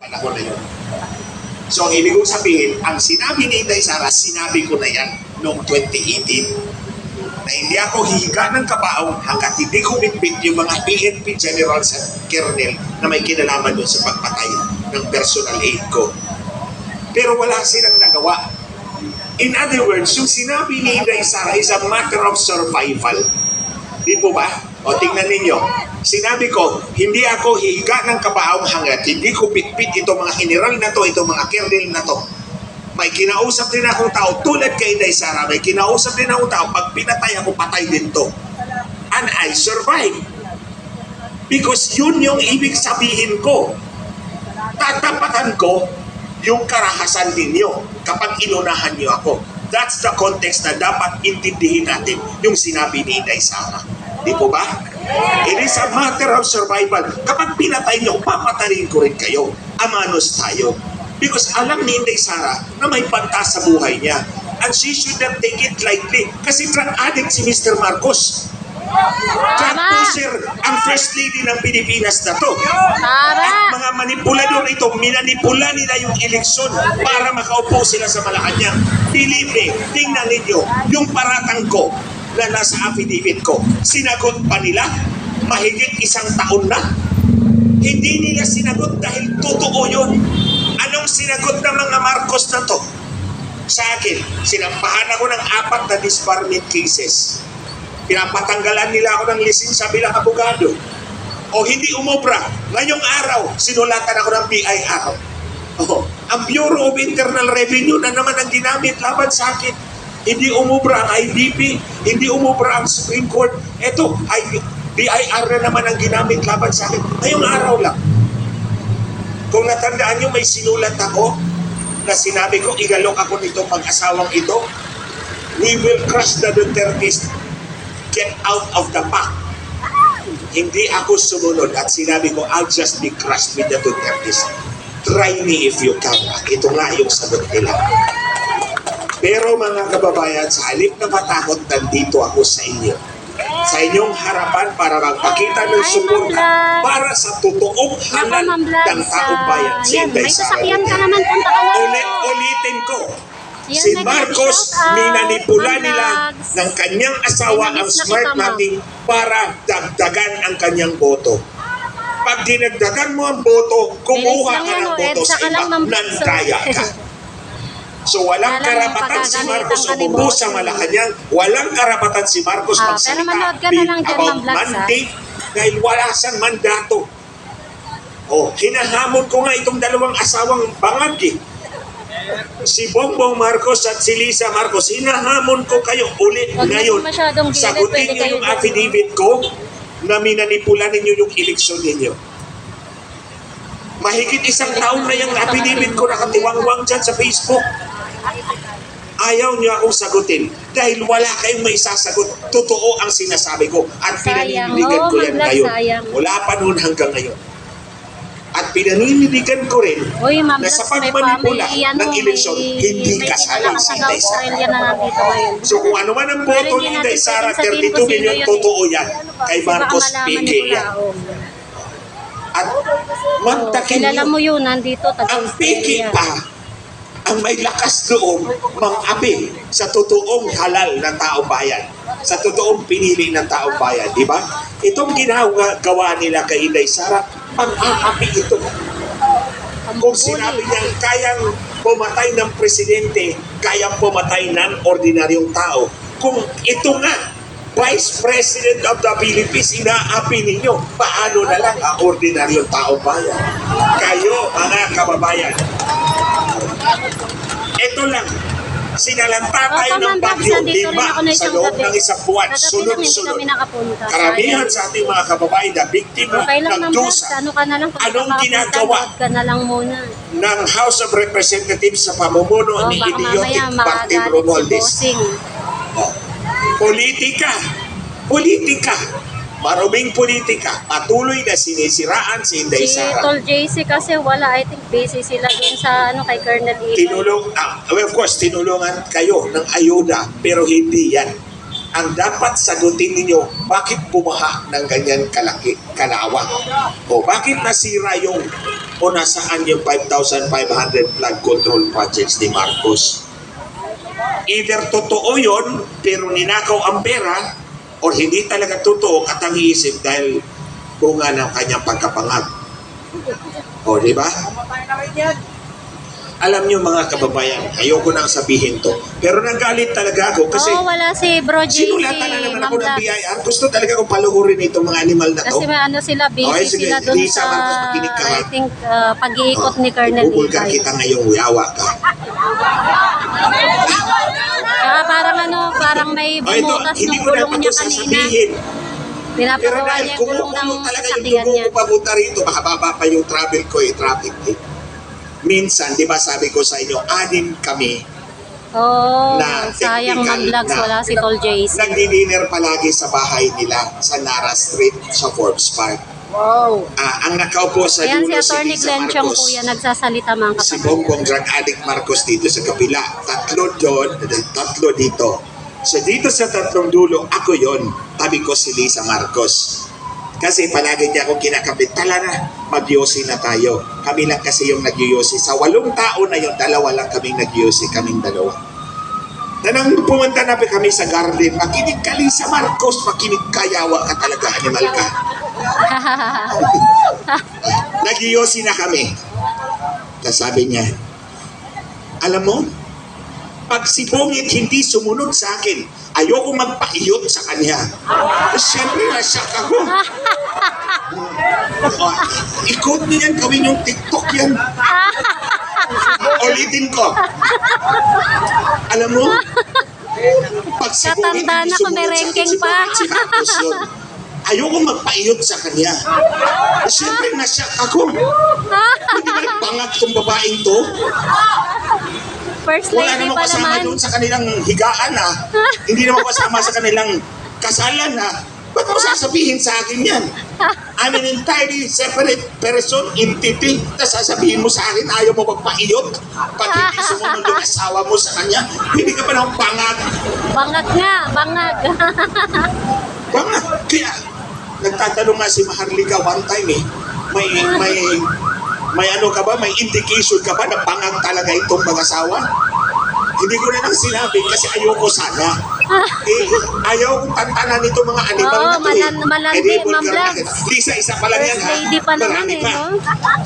panahon na yun. So, ang ibig kong sabihin, ang sinabi ni Inday Sara, sinabi ko na yan noong 2018, na hindi ako hihiga ng kabaong hanggat hindi ko bitbit yung mga PNP generals at colonel na may kinalaman doon sa pagpatay ng personal aid ko. Pero wala silang nagawa. In other words, yung sinabi ni Inday Sara is a matter of survival. Di po ba? O tingnan ninyo. Sinabi ko, hindi ako hihiga ng kabaong hanggat hindi ko bitbit itong mga general na to, itong mga colonel na to. May kinausap din akong tao, tulad kay Inday Sara, may kinausap din akong tao, pag pinatay ako, patay din to. And I survive. Because yun yung ibig sabihin ko. Tatapatan ko yung karahasan ninyo kapag inunahan niyo ako. That's the context na dapat intindihin natin yung sinabi ni Inday Sara. Di po ba? It is a matter of survival. Kapag pinatay niyo, papatayin ko rin kayo. Amanos tayo. Because alam ni Inday Sara na may banta sa buhay niya. And she should not take it lightly. Kasi drug addict si Mr. Marcos. Drug pusher ang first lady ng Pilipinas na to. Tama. At mga manipulador ito, minanipula nila yung eleksyon para makaupo sila sa Malacanang. Believe me, tingnan ninyo, yung paratang ko na nasa affidavit ko, sinagot pa nila mahigit isang taon na. Hindi nila sinagot dahil totoo yun. Anong sinagot ng mga Marcos na to? Sa akin, sinampahan ako ng apat na disbarment cases. Pinapatanggalan nila ako ng lisensya bilang abogado o hindi umobra. Ngayong araw, sinulatan ako ng BIR. Oh, ang Bureau of Internal Revenue na naman ang ginamit laban sa akin. Hindi umubra ang IBP, hindi umubra ang Supreme Court. Ito, ay, BIR na naman ang ginamit laban sa akin. Ngayong araw lang. Kung natandaan nyo, may sinulat ako na sinabi ko, igalok ako nitong mag-asawang ito. We will crush the Duterte's get out of the pack hindi ako sumunod at sinabi ko, I'll just be crushed with the Dutertes. Try me if you can. Ito nga yung sagot nila. Pero mga kababayan, sa halip na matakot, nandito ako sa inyo. Sa inyong harapan para magpakita ng suporta para sa totoong halal ng taong bayan. Si yan, Inday Sara sasakyan ka Duterte. naman, punta ka na. Ulit, ulitin ko. Si Marcos, minanipula nila ng kanyang asawa ang smart money para dagdagan ang kanyang boto. Pag dinagdagan mo ang boto, kumuha ka ng oh, boto sa iba, oh. nandaya ka. So walang Alam karapatan si Marcos umupo sa Malacanang, walang karapatan si Marcos Ah, magsalita ka na lang about Blags, ah. mandate dahil wala siyang mandato. Oh, hinahamon ko nga itong dalawang asawang bangag eh. Si Bongbong Marcos at si Lisa Marcos, hinahamon ko kayo ulit na ngayon. Sagutin niyo yung affidavit ko na minanipula ninyo yung eleksyon ninyo. Mahigit isang taon na yung affidavit ko nakatiwangwang dyan sa Facebook. Ayaw niyo akong sagutin dahil wala kayong may sasagot. Totoo ang sinasabi ko at pinaninigan ko yan ngayon. Wala pa noon hanggang ngayon. At pinaninigan ko rin Uy, na sa pagmanipula ano, ng eleksyon, hindi kasali si Inday Sara. So kung ano man ang boto ni Inday Sara, pwedeng sabihin 32 kung million, yun totoo yan. Kay Kasi baka Marcos ni yan. At Oh, mantakin kilala mo yun, nandito, ang Australia. pa ang may lakas loob mang-api sa totoong halal na taong bayan. Sa totoong pinili ng taong bayan, di ba? Itong ginawa gawa nila kay Inday Sara, pang-aapi ito. Kung sinabi niya kayang pumatay ng presidente, kayang pumatay ng ordinaryong tao. Kung ito nga, Vice President of the Philippines, inaapi ninyo, paano na lang ang ordinaryong tao bayan? Kayo, mga kababayan, ito lang, sinalanta tayo Opo, ng bagyo, ako na sa loob ng isang buwan, sunod-sunod. Karamihan sa ating mga kababayan na biktima Okay ng dusa ano ka na lang, Anong ginagawa? ka na lang muna. ng House of Representatives sa pamumuno Oh, ni Idiotic si Romualdez. Bossing. Oh. Politika. Politika. Maruming politika. Patuloy na sinisiraan si Inday Si Sara. Tol JC kasi wala, I think busy sila dun sa ano kay Colonel Iloy. Tinulong, ah, well, of course, tinulungan kayo ng ayuda, pero hindi yan. Ang dapat sagutin ninyo, bakit bumaha ng ganyan kalaki, kalawang? O bakit nasira yung o nasaan yung 5,500 flood control projects ni Marcos. Either totoo yon pero ninakaw ang pera or hindi talaga totoo at ang iisip dahil bunga ng kanyang pagkapangag. O, di ba? Alam niyo mga kababayan, ayoko nang sabihin to. Pero nagalit talaga ako kasi Oo, wala si Bro JC, sinulatan na naman ako ng. BIR. Gusto talaga akong paluhurin itong mga animal na to. Kasi may ano sila, busy Okay, sige. sila Lisa sa, Marcos, makinig ka, ha? I think, uh, pag-iikot ni Colonel Bubulgar Ibay. kita ngayong yawa ka. Parang ano, parang may bumutas hindi ng pa niya kanina. Pero Pinapagawa dahil niya yung gulong ng yung sasakyan niya. ko papunta rito, makababa pa yung travel ko eh, traffic eh. Minsan, di ba sabi ko sa inyo, anim kami Oh, na sayang man vlogs, wala si Tol JC. nagdi-dinner palagi sa bahay nila sa Nara Street sa Forbes Park. Wow. Ah, ang nakaupo sa Ayan si dulo si Atty. Lisa Glenn Chong Marcos. kuya, nagsasalita mga Si katabi. Bongbong drug addict Marcos dito sa kabila. Tatlo doon, tatlo dito. So dito sa tatlong dulo, ako yon. Tabi ko si Lisa Marcos. Kasi palagi niya akong kinakabit. Tala na, magyosi na tayo. Kami lang kasi yung nagyosi. Sa walong tao na yung dalawa lang kaming nagyosi, kaming dalawa. Na nang pumunta na kami sa garden, makinig ka Lisa Marcos, makinig ka, yawa ka talaga, animal ka. Nagyosi na kami. Tapos sabi niya, alam mo, pag si Bongit hindi sumunod sa akin, ayoko magpaiyot sa kanya. Siyempre, nasyak ako. Ikot niyan, gawin yung TikTok yan. Ulitin ko. Alam mo, pag si Bongit hindi sumunod sa akin, pa. Bongit, si Marcos yun. Ayoko magpaiyot sa kanya. Siyempre, nasyak ako. Hindi ba nagpangag tong babaeng to? First Wala lady namang pa kasama naman. doon sa kanilang higaan ah. Hindi naman kasama sa kanilang kasalan ah. Ba't mo sasabihin sa akin yan? I'm an entirely separate person, entity. Tapos sasabihin mo sa akin, ayaw mo magpaiyot. Pag hindi sumunod yung asawa mo sa kanya, hindi ka pa nang pangag. Bangag nga, bangag. Pangag. Kaya, nagtatanong nga si Maharlika one time eh, may, may, may ano ka ba, may indication ka ba na pangag talaga itong mag-asawa? Hindi ko na nang sinabi kasi ayoko sana. Eh, ayaw kong tantanan nito mga animal Oo, na to eh. malan- malandi, Eh, Ma'am. Lisa, isa pa lang First yan ha. lady pa naman Marami eh, pa. no?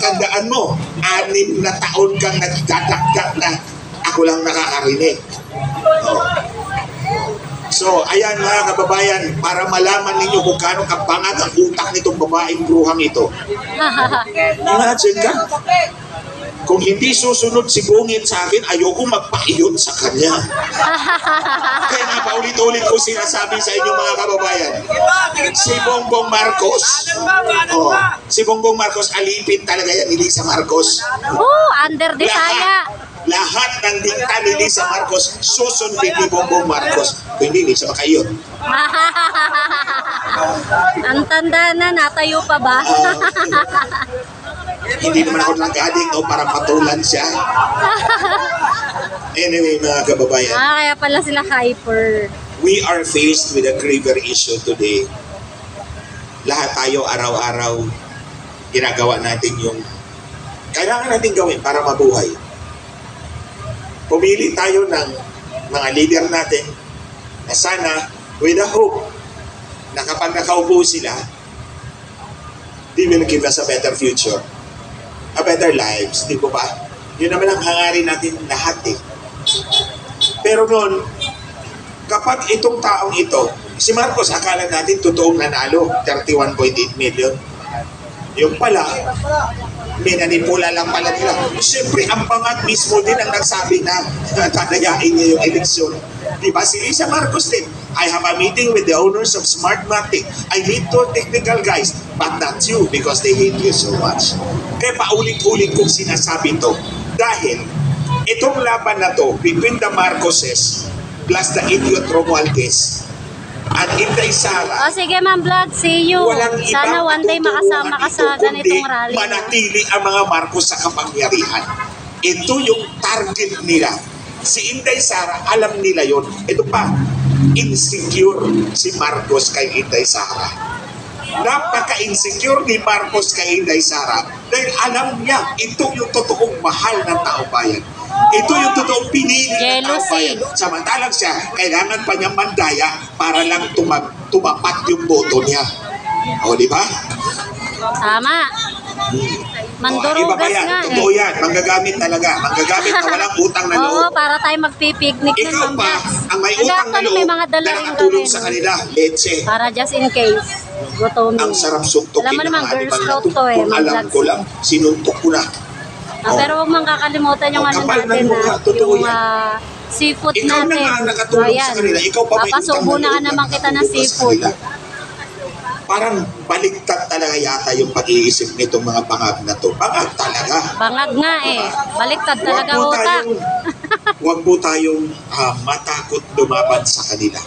Tandaan mo, anim na taon kang nagdadagdag na ako lang nakakarinig. Oh. So, ayan mga kababayan, para malaman ninyo kung gaano kapangag ang utak nitong babaeng bruhang ito. Imagine ka, kung hindi susunod si Bungit sa akin, ayoko magpaiyot sa kanya. Kaya nga paulit-ulit ko sinasabi sa inyo mga kababayan, si Bongbong Marcos, oh, si Bongbong Marcos, alipin talaga yan ni Lisa Marcos. oh, under Desaya. Lahat ng dikta ni Lisa Marcos, susundin ni Bongbong Marcos. Kung hindi, siya makaiyot. Ang tanda na, natayo pa ba? Hindi naman ako nag-addict no, para patulan siya. Anyway, mga kababayan, ah, kaya pala sila hyper. we are faced with a graver issue today. Lahat tayo araw-araw ginagawa natin yung kailangan natin gawin para mabuhay. Pumili tayo ng mga leader natin na sana with a hope na kapag nakaupo sila, they will give us a better future, a better lives, di po ba? Yun naman ang hangarin natin lahat eh. Pero noon, kapag itong taong ito, si Marcos, akala natin totoong nanalo, 31.8 million. Yung pala, minanipula lang pala nila. Siyempre, ang pangat mismo din ang nagsabi na tatayain niya yung eleksyon. Di ba? Si Lisa Marcos din. I have a meeting with the owners of Smartmatic. I need two technical guys, but not you because they hate you so much. Kaya paulit-ulit kong sinasabi to. Dahil itong laban na to between the Marcoses plus the idiot Romualdez at Inday Sara O sige, Ma'am Vlog, see you. Walang Sana one day makasama ka sa ganitong rally. manatili ang mga Marcos sa kapangyarihan. Ito yung target nila. Si Inday Sara, alam nila yon. Ito pa, insecure si Marcos kay Inday Sara. Napaka-insecure ni Marcos kay Inday Sara dahil alam niya ito yung totoong mahal ng tao bayan. Ito yung totoong pinili ng tao bayan. Samantalang siya, kailangan pa niya mandaya para lang tumag, tumapat yung boto niya. O, di ba? Tama. Ba Mandurugas yan? nga Totoo eh. yan. Manggagamit talaga. Manggagamit na walang utang na Oo, loob. para tayo magpipiknik ng Ikaw pa, ang may utang na loob may mga dala na nakatulong sa kanila. Leche. Para just in case. Gutomin. Ang sarap suntukin Alam mo ng naman, mga girl animal na scout to. eh. Kung alam ko lang, sinuntok ko na. Ah, pero huwag mang kakalimutan yung Oh, ano ng natin na, totoo yung ah, seafood Ikaw na natin. nga ang nakatulong Ayan. sa kanila. Ikaw pa may Papasubo utang na naman kita ng seafood. Parang baliktad talaga yata yung pag-iisip nitong mga bangag na to. Bangag talaga. Bangag nga eh. Baliktad talaga utak. huwag po tayong ah, matakot lumaban sa kanila.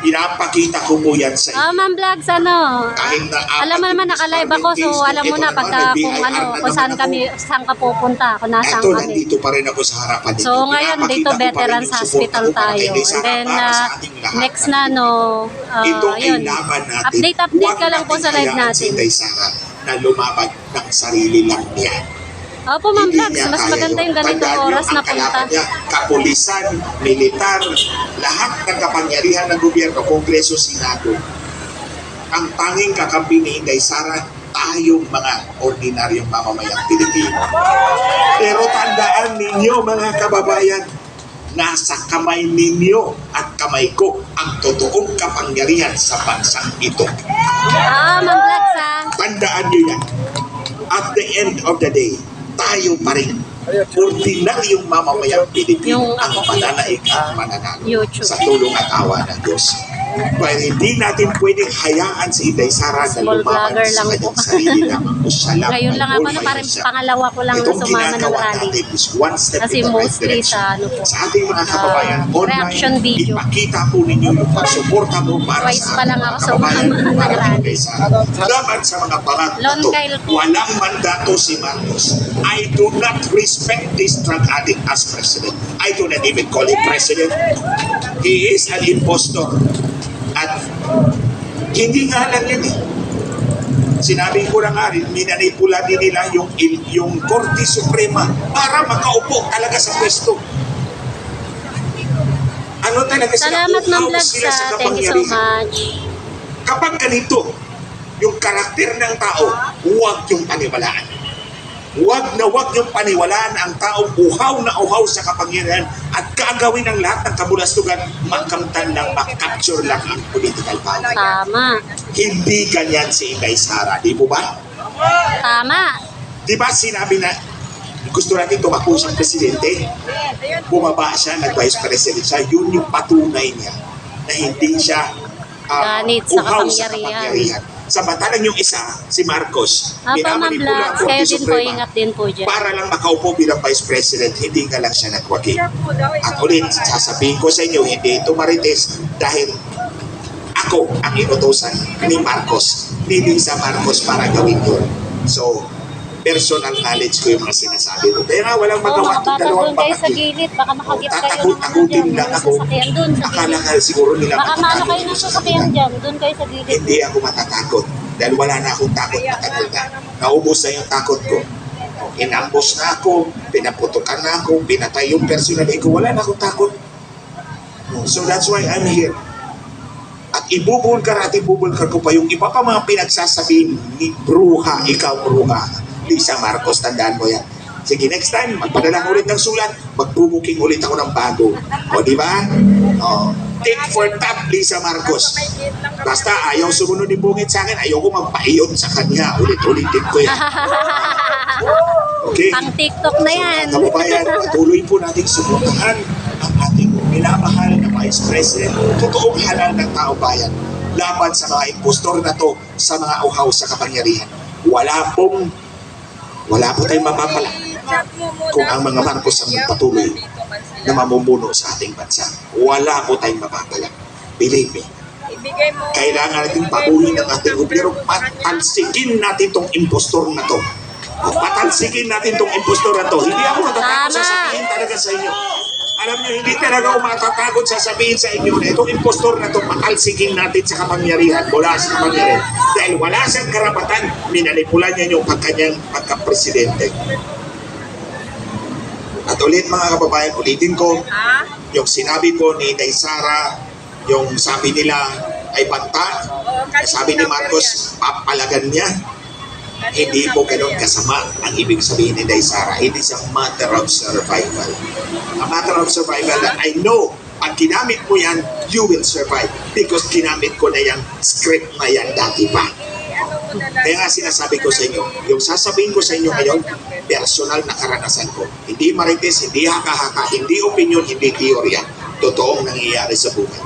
Pinapakita ko po yan sa inyo. Ah, ma'am vlogs, ano? Kahit na apat Alam mo naman, naka-live ako, so alam mo na pagka kung ano, na kung saan kami, saan ka pupunta, kung nasaan Eto, kami. nandito pa rin ako sa harapan ninyo. So ngayon Pinapakita dito ko pa rin Veterans yung Hospital ko para tayo. kay And then para uh, sa ating lahat. next na no, uh, Ito ay yun. laban natin. Update update Huwag ka lang po natin sa live hayaan natin. Si Sara na lumaban ng sarili lang niya. Opo ma'am vlogs, mas maganda yun. yung ganitong oras na punta. Niya, kapulisan, militar, lahat ng kapangyarihan ng gobyerno, kongreso, senado. Ang tanging kakampi ni Inday Sara, tayong mga ordinaryong mamamayang Pilipino. Pero tandaan ninyo mga kababayan, nasa kamay ninyo at kamay ko ang totoong kapangyarihan sa bansang ito. Ah, ma'am ah. Tandaan nyo yan. At the end of the day, tayo pa rin. Ordinaryong mamamayang Pilipino ang mananaig at mananalo sa tulong at awa ng Diyos. Pero hindi natin pwedeng hayaan si Inday Sara na lumaban sa lang kanyang sarili lamang siya lang. Ngayon ay lang ako by parang herself. pangalawa ko lang Itong sumama ng ginagawa rally. natin is one step Kasi in the right mostly direction. sa ano po, Sa ating mga kababayan ah, online, reaction video. ipakita po ninyo yung pagsuporta mo para Twice sa pa lang ating mga kababayan para kay Sara. Laban sa mga pangat na to, walang mandato si Marcos. I do not respect this drug addict as president. I do not even call him president. He is an impostor. Hindi nga lang yan eh. Sinabi ko na nga rin, minanipula din nila yung, yung Korte Suprema para makaupo talaga sa pwesto. Ano talaga sila? Salamat vlogs sila sa ah. Thank you so much. Kapag ganito, yung karakter ng tao, huwag yung paniwalaan. Huwag na huwag yung paniwalaan ang taong uhaw na uhaw sa kapangyarihan at gagawin ang lahat ng kabulastugan makamtan lang, makapture lang ang political power. Tama. Hindi ganyan si Inday Sara, di po ba? Tama. Di ba sinabi na gusto natin tumakbo siyang presidente? Bumaba siya, nag-vice president siya. Yun yung patunay niya na hindi siya ah, Ganit sa uhaw kapangyarihan. Samantalang yung isa, si Marcos, Apo ma'am minamanipula ang Korte din po, Suprema ingat din po dyan. para lang makaupo bilang vice president, hindi nga lang siya nagwagi. At ulit, sasabihin ko sa inyo, hindi ito marites dahil ako ang inutosan ni Marcos, ni Lisa Marcos para gawin yun. So, personal knowledge ko yung mga sinasabi ko. Kaya nga walang magawa itong makabatas dalawang kayo sa gilid. Baka makagip kayo ng ano Tatakot-takutin dyan. Mga ako. sasakyan doon sa Akala ka siguro nila Baka maano kayo yung ng sasakyan. dyan. Doon kayo sa gilid. Hindi ako matatakot dahil wala na akong takot matagal na. Naubos na yung takot ko. Inambos na ako, pinaputukan na ako, pinatay yung personal ko, wala na akong takot. So that's why I'm here. At ibubulkar at ibubulkar ko pa yung iba pa mga pinagsasabihin ni Bruha, ikaw Bruha, Lisa Marcos, tandaan mo yan. Sige, next time, magpadala ko ulit ng sulat, magbubuking ulit ako ng bago. O, di ba? O, tit for tat, Lisa Marcos. Basta ayaw sumunod ni Bungit sa akin, ayaw ko magpaiyon sa kanya. Ulit-ulitin ko yan. Okay? Pang TikTok na yan. So, kababayan, patuloy po nating suportahan ang ating minamahal na Vice President, totoong halal ng tao bayan, laban sa mga impostor na to sa mga uhaw sa kapangyarihan. Wala pong, wala po tayong mapapala kung ang mga Marcos ang patuloy na mamumuno sa ating bansa. Wala po tayong mapapala. Believe me, kailangan natin pabuhin ng ating gobyerno, patalsikin natin tong impostor na to. Patalsikin natin tong impostor na to. Hindi ako natatakot Tama. sasabihin talaga sa inyo. Alam niyo, hindi talaga ako matatakot sasabihin sa inyo na itong impostor na itong makalsigin natin sa kapangyarihan mula sa kapangyarihan. Dahil wala siyang karapatan, minanipulan niya yung pagkanyang pagka-presidente. At ulit mga kababayan, ulitin ko, yung sinabi po ni Day Sara, yung sabi nila ay banta, sabi ni Marcos, papalagan niya. Hindi po ganun kasama ang ibig sabihin ni Day Sara. It is a matter of survival. A matter of survival that I know pag ginamit mo yan, you will survive. Because ginamit ko na yung script na yan dati pa. Kaya nga sinasabi ko sa inyo, yung sasabihin ko sa inyo ngayon, personal na karanasan ko. Hindi marites, hindi haka-haka, hindi opinion, hindi teorya. Totoong nangyayari sa buhay.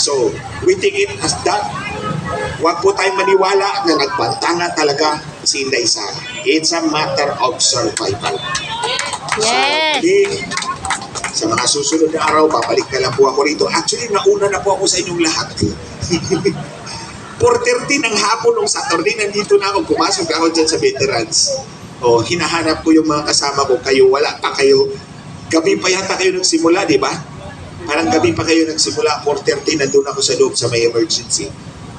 So, we take it as that. Huwag po tayong maniwala na nagbanta nga talaga si Inday Sara. It's a matter of survival. Yes. Hindi, sa mga susunod na araw, babalik na lang po ako rito. Actually, nauna na po ako sa inyong lahat. 4.30 ng hapon nung Saturday, nandito na ako, pumasok ako dyan sa veterans. O, hinahanap ko yung mga kasama ko, kayo, wala pa kayo. Gabi pa yata kayo nagsimula, di ba? Parang gabi pa kayo nagsimula, 4.30, nandun ako sa loob sa may emergency.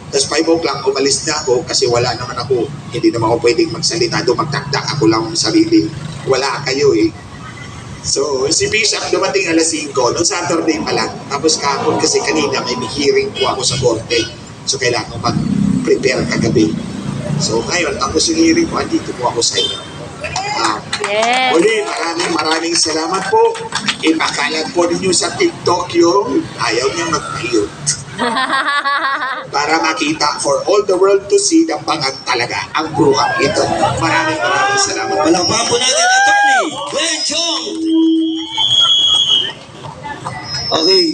Tapos 5 o'clock, umalis na ako kasi wala naman ako. Hindi naman ako pwedeng magsalita doon, magtakdak ako lang ang sarili. Wala kayo eh. So, si Bishop dumating alas 5, noong Saturday pa lang. Tapos kahapon kasi kanina may hearing po ako sa korte. So, kailangan ko mag-prepare kagabi. So, ngayon, tapos yung hearing ko, andito po ako sa inyo. Ah, Yes. Uli, maraming maraming salamat po. Ipakalat po ninyo sa TikTok yung ayaw niya mag-mute. Para makita for all the world to see na bangag talaga ang bruhang ito. Maraming maraming salamat. Palakpakan po natin, Attorney Glenn Chong. Okay.